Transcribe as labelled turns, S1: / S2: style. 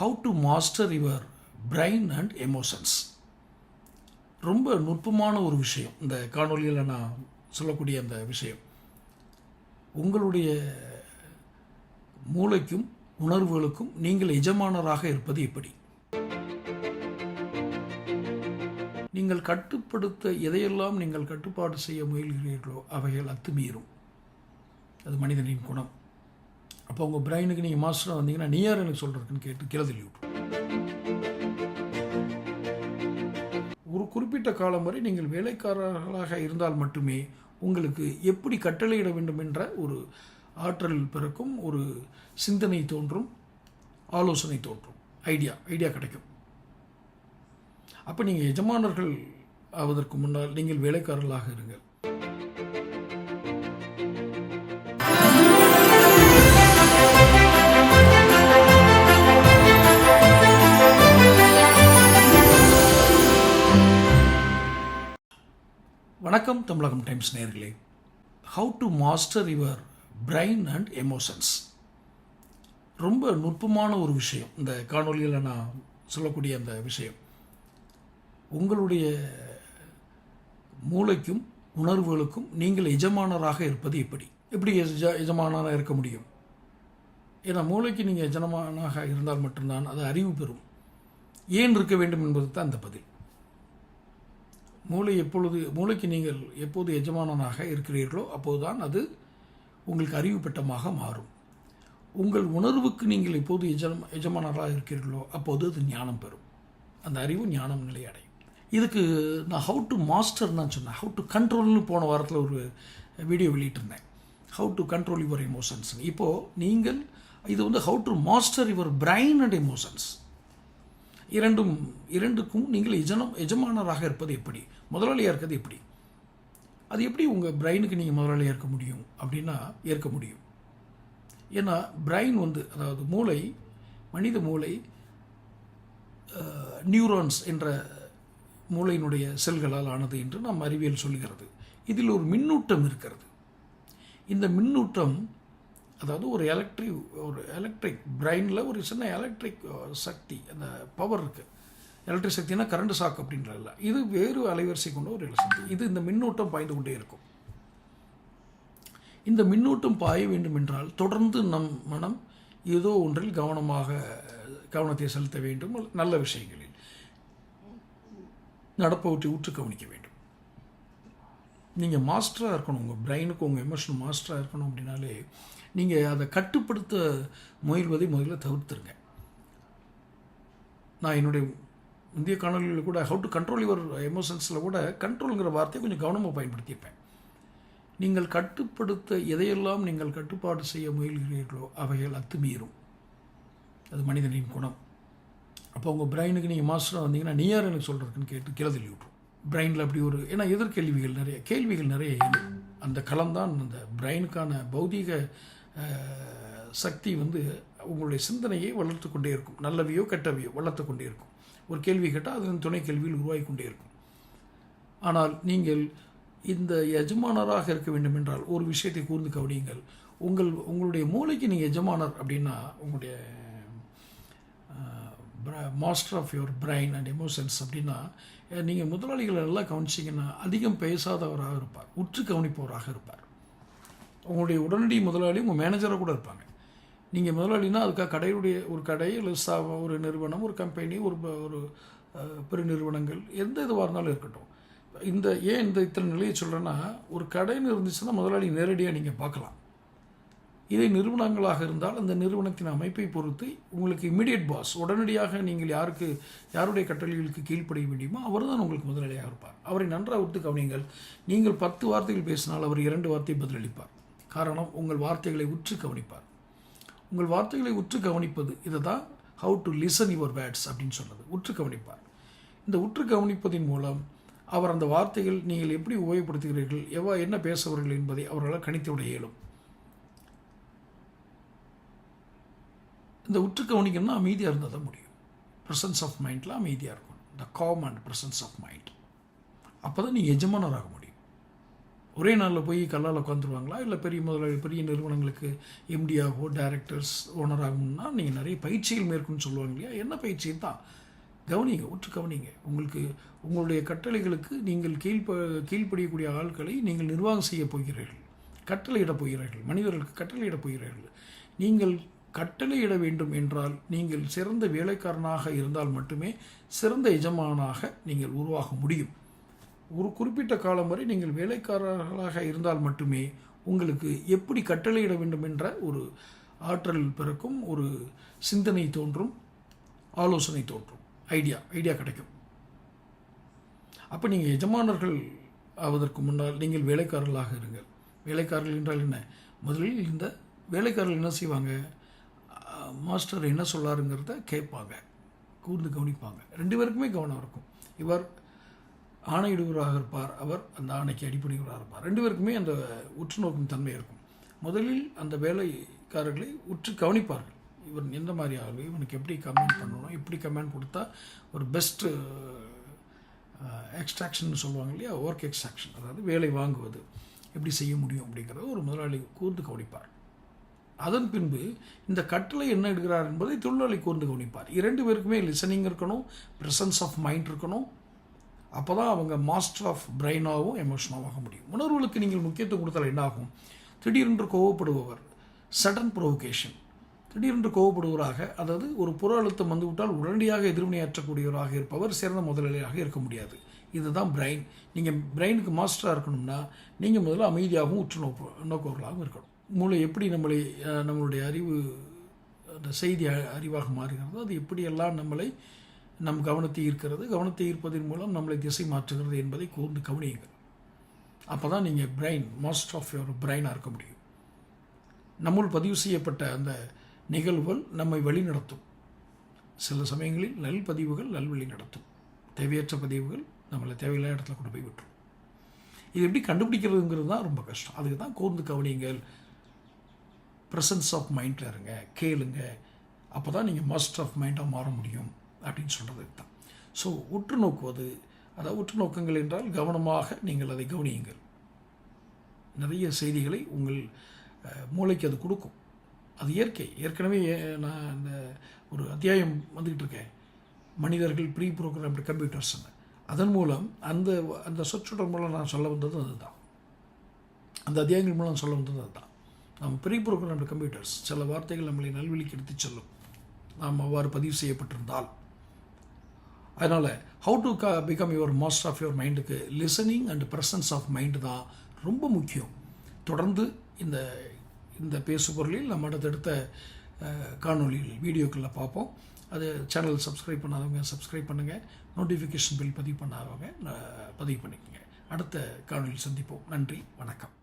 S1: How to master your brain and emotions ரொம்ப நுட்பமான ஒரு விஷயம். இந்த காணொலியில் நான் சொல்லக்கூடிய அந்த விஷயம். உங்களுடைய மூளைக்கும் உணர்வுகளுக்கும் நீங்கள் எஜமானராக இருப்பது எப்படி? நீங்கள் கட்டுப்படுத்த எதையெல்லாம் நீங்கள் கட்டுப்பாடு செய்ய முயல்கிறீர்களோ அவைகள் அத்துமீறும். அது மனிதனின் குணம். அப்போ உங்கள் பிரெயினுக்கு நீங்கள் மாஸ்டராக வந்தீங்கன்னா நீ யார் எனக்கு சொல்கிறதுக்குன்னு கேட்டு கிளதலி ஒரு குறிப்பிட்ட காலம் வரை நீங்கள் வேலைக்காரர்களாக இருந்தால் மட்டுமே உங்களுக்கு எப்படி கட்டளையிட வேண்டும் என்ற ஒரு ஆற்றல் பிறக்கும் ஒரு சிந்தனை தோன்றும் ஆலோசனை தோன்றும். ஐடியா ஐடியா கிடைக்கும். அப்போ நீங்கள் எஜமானர்கள் ஆவதற்கு முன்னால் நீங்கள் வேலைக்காரர்களாக இருங்கள். வணக்கம் தமிழகம் டைம்ஸ் நேர்களே. How to master your brain and emotions ரொம்ப நுட்பமான ஒரு விஷயம். இந்த காணொலியில் நான் சொல்லக்கூடிய அந்த விஷயம். உங்களுடைய மூளைக்கும் உணர்வுகளுக்கும் நீங்கள் எஜமானராக இருப்பது எப்படி? எப்படி எஜ எஜமானராக இருக்க முடியும்? ஏன்னா மூளைக்கு நீங்கள் எஜமானாக இருந்தால் மட்டும்தான் அது அறிவு பெறும். ஏன் இருக்க வேண்டும் என்பது தான் அந்த பதில். மூளை எப்பொழுது மூளைக்கு நீங்கள் எப்போது எஜமானனாக இருக்கிறீர்களோ அப்போதுதான் அது உங்களுக்கு அறிவு பெட்டமாக மாறும். உங்கள் உணர்வுக்கு நீங்கள் எப்போது எஜம் எஜமானராக இருக்கிறீர்களோ அப்போது அது ஞானம் பெறும். அந்த அறிவு ஞானம் நிலை அடையும் இதுக்கு நான் ஹவு டு மாஸ்டர் தான் சொன்னேன். ஹவு டு கண்ட்ரோல்னு போன வாரத்தில் ஒரு video வெளியிட்டிருந்தேன். How to control your emotions இப்போது நீங்கள் இது வந்து how to master your brain and emotions இரண்டும் இரண்டுக்கும் நீங்கள் எஜனம் எஜமானராக இருப்பது எப்படி? முதலாளியாக இருக்கிறது எப்படி? அது எப்படி உங்கள் பிரெயினுக்கு நீங்கள் முதலாளியாக இருக்க முடியும் அப்படின்னா ஏற்க முடியும். ஏன்னா பிரெயின் வந்து அதாவது மூளை மனித மூளை நியூரான்ஸ் என்ற மூளையினுடைய செல்களால் ஆனது என்று நாம் அறிவியல் சொல்கிறது. இதில் ஒரு மின்னூட்டம் இருக்கிறது. இந்த மின்னூட்டம் அதாவது ஒரு எலக்ட்ரிக் ஒரு எலக்ட்ரிக் பிரெயினில் ஒரு சின்ன எலக்ட்ரிக் சக்தி அந்த பவர் இருக்குது எலக்ட்ரிக் சக்தினா கரண்ட் ஷாக் அப்படின்றதில்ல இது வேறு அலைவரிசை கொண்ட ஒரு சக்தி. இது இந்த மின்னூட்டம் பாய்ந்து கொண்டே இருக்கும். இந்த மின்னூட்டம் பாய வேண்டும் என்றால் தொடர்ந்து நம் மனம் ஏதோ ஒன்றில் கவனமாக கவனத்தை செலுத்த வேண்டும். நல்ல விஷயங்களில் நடப்பவற்றை உற்று கவனிக்க வேண்டும். நீங்கள் மாஸ்டராக இருக்கணும். உங்கள் பிரெயினுக்கு உங்கள் எமோஷன் மாஸ்டராக இருக்கணும் அப்படின்னாலே நீங்கள் அதை கட்டுப்படுத்த முயல்வதை முதல்ல தவிர்த்துருங்க. நான் என்னுடைய இந்திய காணொலியில் கூட ஹவு டு கண்ட்ரோல் யுவர் எமோஷன்ஸில் கூட கண்ட்ரோலுங்கிற வார்த்தையை கொஞ்சம் கவனமாக பயன்படுத்தியிருப்பேன். நீங்கள் கட்டுப்படுத்த எதையெல்லாம் நீங்கள் கட்டுப்பாடு செய்ய முயல்கிறீர்களோ அவைகள் அத்துமீறும். அது மனிதனின் குணம். அப்போ உங்கள் பிரெயினுக்கு நீங்கள் மாஸ்டராக வந்தீங்கன்னா நீ யார் எனக்கு சொல்கிறதுக்குன்னு கேட்டு கிளதலி விட்ரும் பிரெயினில் அப்படி ஒரு ஏன்னா எதிர்கேள்விகள் நிறைய கேள்விகள் நிறைய அந்த களம்தான் அந்த பிரெயினுக்கான பௌதீக சக்தி வந்து உங்களுடைய சிந்தனையை வளர்த்து கொண்டே இருக்கும். நல்லவையோ கெட்டவையோ வளர்த்து கொண்டே இருக்கும். ஒரு கேள்வி கேட்டால் அது துணை கேள்வியில் உருவாகி கொண்டே இருக்கும். ஆனால் நீங்கள் இந்த எஜமானராக இருக்க வேண்டும் என்றால் ஒரு விஷயத்தை கூர்ந்து கவனியுங்கள். உங்கள் உங்களுடைய மூளைக்கு நீங்கள் எஜமானர் அப்படின்னா உங்களுடைய master of your brain and emotions அப்படின்னா நீங்கள் முதலாளிகளை நல்லா கவனிச்சிங்கன்னா அதிகம் பேசாதவராக இருப்பார். உற்று கவனிப்பவராக இருப்பார். உங்களுடைய உடனடி முதலாளி உங்கள் மேனேஜராக கூட இருப்பாங்க. நீங்கள் முதலாளினா அதுக்காக கடையுடைய ஒரு கடை இல்லை சா ஒரு நிறுவனம் ஒரு கம்பெனி ஒரு ஒரு பெரு நிறுவனங்கள் எந்த இதுவாக இருந்தாலும் இருக்கட்டும். இந்த ஏன் இந்த இத்தனை நிலையை சொல்கிறேன்னா ஒரு கடைன்னு இருந்துச்சுன்னா முதலாளி நேரடியாக நீங்கள் பார்க்கலாம். இதே நிறுவனங்களாக இருந்தால் அந்த நிறுவனத்தின் அமைப்பை பொறுத்து உங்களுக்கு இமீடியட் பாஸ் உடனடியாக நீங்கள் யாருக்கு யாருடைய கட்டளைகளுக்கு கீழ்ப்படிய வேண்டியுமோ அவர் தான் உங்களுக்கு முதலாளியாக இருப்பார். அவரை நன்றாக ஒத்து கவனியுங்கள் நீங்கள் பத்து வார்த்தைகள் பேசினால் அவர் இரண்டு வார்த்தை பதிலளிப்பார். காரணம் உங்கள் வார்த்தைகளை உற்று கவனிப்பார். உங்கள் வார்த்தைகளை உற்று கவனிப்பது இதை தான் how to listen your words அப்படின்னு சொன்னது உற்று கவனிப்பார். இந்த உற்று கவனிப்பதின் மூலம் அவர் அந்த வார்த்தைகள் நீங்கள் எப்படி உபயோகப்படுத்துகிறீர்கள் எவ்வா என்ன பேசுவீர்கள் என்பதை அவர்களால் கணித்து விட இயலும். இந்த உற்று கவனிக்கணும்னா அமைதியாக இருந்தால் தான் முடியும். ப்ரெசன்ஸ் ஆஃப் மைண்டில் அமைதியாக இருக்கும் the calm and presence of mind அப்போ தான் நீங்கள் எஜமானராக முடியும். ஒரே நாளில் போய் கல்லால் உட்காந்துருவாங்களா இல்லை பெரிய முதலாளி பெரிய நிறுவனங்களுக்கு எம்டியாகவோ டைரக்டர்ஸ் ஓனர் ஆகணும்னா நீங்கள் நிறைய பயிற்சிகள் மேற்கொண்டு சொல்லுவாங்க இல்லையா? என்ன பயிற்சி தான் கவனிங்க உற்று கவனிங்க. உங்களுக்கு உங்களுடைய கட்டளைகளுக்கு நீங்கள் கீழ்ப்ப கீழ்ப்படியக்கூடிய ஆட்களை நீங்கள் நிர்வாகம் செய்ய போகிறீர்கள். கட்டளையிடப் போகிறீர்கள். மனிதர்களுக்கு கட்டளையிடப் போகிறீர்கள். நீங்கள் கட்டளையிட வேண்டும் என்றால் நீங்கள் சிறந்த வேலைக்காரனாக இருந்தால் மட்டுமே சிறந்த எஜமானாக நீங்கள் உருவாக முடியும். ஒரு குறிப்பிட்ட காலம் வரை நீங்கள் வேலைக்காரர்களாக இருந்தால் மட்டுமே உங்களுக்கு எப்படி கட்டளையிட வேண்டும் என்ற ஒரு ஆற்றல் பிறக்கும் ஒரு சிந்தனை தோன்றும் ஆலோசனை தோன்றும். ஐடியா ஐடியா கிடைக்கும். அப்போ நீங்கள் எஜமானர்கள் ஆவதற்கு முன்னால் நீங்கள் வேலைக்காரர்களாக இருங்கள். வேலைக்காரர்கள் என்றால் என்ன? முதலில் இந்த வேலைக்காரர்கள் என்ன செய்வாங்க? மாஸ்டர் என்ன சொல்லாருங்கிறத கேட்பாங்க. கூர்ந்து கவனிப்பாங்க. ரெண்டு பேருக்குமே கவனம் இருக்கும். இவர் ஆணையிடுவராக இருப்பார். அவர் அந்த ஆணைக்கு அடிப்படைவராக இருப்பார். ரெண்டு பேருக்குமே அந்த உற்று நோக்கும் தன்மை இருக்கும். முதலில் அந்த வேலைக்காரர்களை உற்று கவனிப்பார்கள். இவன் எந்த மாதிரி ஆளு இவனுக்கு எப்படி கமெண்ட் பண்ணணும்? எப்படி கமெண்ட் கொடுத்தா ஒரு பெஸ்ட்டு எக்ஸ்ட்ராக்ஷன் சொல்லுவாங்க இல்லையா? ஒர்க் எக்ஸ்ட்ராக்ஷன் அதாவது வேலை வாங்குவது. எப்படி செய்ய முடியும் அப்படிங்கிறத ஒரு முதலாளி கூர்ந்து கவனிப்பார். அதன் பின்பு இந்த கட்டளை என்ன எடுக்கிறார் என்பதை தொழிலாளி கூர்ந்து கவனிப்பார். இரண்டு பேருக்குமே லிசனிங் இருக்கணும் ப்ரெசன்ஸ் ஆஃப் மைண்ட் இருக்கணும். அப்போ தான் அவங்க மாஸ்டர் ஆஃப் பிரெயினாகவும் எமோஷனாகவும் ஆக முடியும். உணர்வுகளுக்கு நீங்கள் முக்கியத்துவம் கொடுத்தால் என்னாகும்? திடீரென்று கோவப்படுபவர் சடன் ப்ரொவோகேஷன் திடீரென்று கோவப்படுவராக அதாவது ஒரு புற அழுத்தம் வந்துவிட்டால் உடனடியாக எதிர்வினையாற்றக்கூடியவராக இருப்பவர் சிறந்த முதலாளியாக இருக்க முடியாது. இதுதான் பிரெயின் நீங்கள் பிரெயினுக்கு மாஸ்டராக இருக்கணும்னா நீங்கள் முதல்ல அமைதியாகவும் உற்று நோக்கு நோக்கவர்களாகவும் இருக்கணும். மூளை எப்படி நம்மளை நம்மளுடைய அறிவு அந்த செய்தி அறிவாக மாறுகிறதோ அது எப்படியெல்லாம் நம்மளை நம் கவனத்தை ஈர்க்கிறது கவனத்தை ஈர்ப்பதன் மூலம் நம்மளை திசை மாற்றுகிறது என்பதை கூர்ந்து கவனியுங்கள். அப்போ தான் நீங்கள் பிரெயின் மோஸ்ட் ஆஃப் யுவர் பிரெயினாக இருக்க முடியும். நம்முள் பதிவு செய்யப்பட்ட அந்த நிகழ்வுகள் நம்மை வழிநடத்தும். சில சமயங்களில் நல் பதிவுகள் நல்வழி நடத்தும். தேவையற்ற பதிவுகள் நம்மளை தேவையில்லாத இடத்துல கொண்டு போய் விட்டுரும். இது எப்படி கண்டுபிடிக்கிறதுங்கிறது தான் ரொம்ப கஷ்டம். அதுக்கு தான் கூர்ந்து கவனிங்கள் ப்ரெசன்ஸ் ஆஃப் மைண்டில் இருங்க கேளுங்க. அப்போ தான் நீங்கள் மாஸ்டர் ஆஃப் மைண்டாக மாற முடியும் அப்படின்னு சொல்கிறது தான் ஸோ உற்று நோக்குவது அதாவது உற்று நோக்கங்கள் என்றால் கவனமாக நீங்கள் அதை கவனியுங்கள். நிறைய செய்திகளை உங்கள் மூளைக்கு அது கொடுக்கும். அது இயற்கை. ஏற்கனவே நான் இந்த ஒரு அத்தியாயம் வந்துக்கிட்டு இருக்கேன். மனிதர்கள் ப்ரீ ப்ரோக்ராம்டு கம்ப்யூட்டர்ஸ்னு அதன் மூலம் அந்த அந்த சொற்றொடர் மூலம் நான் சொல்ல வந்தது அதுதான். அந்த அத்தியாயங்கள் மூலம் சொல்ல வந்தது அதுதான். நாம் ப்ரீ ப்ரோக்ராம்டு கம்ப்யூட்டர்ஸ் சில வார்த்தைகள் நம்மளை நல்வழிக்கு எடுத்துச் செல்லும். நாம் அவ்வாறு பதிவு செய்யப்பட்டிருந்தால். அதனால் ஹவு டு க become your master of your மைண்டுக்கு listening and presence of mind தான் ரொம்ப முக்கியம். தொடர்ந்து இந்த இந்த பேசுபொருளில் நம்ம அடுத்தடுத்த காணொலிகள் வீடியோக்களில் பார்ப்போம். அது சேனல் சப்ஸ்கிரைப் பண்ணாதவங்க சப்ஸ்கிரைப் பண்ணுங்கள் நோட்டிஃபிகேஷன் பில் பதிவு பண்ணாதவங்க பதிவு பண்ணிக்கோங்க. அடுத்த காணொலியில் சந்திப்போம். நன்றி வணக்கம்.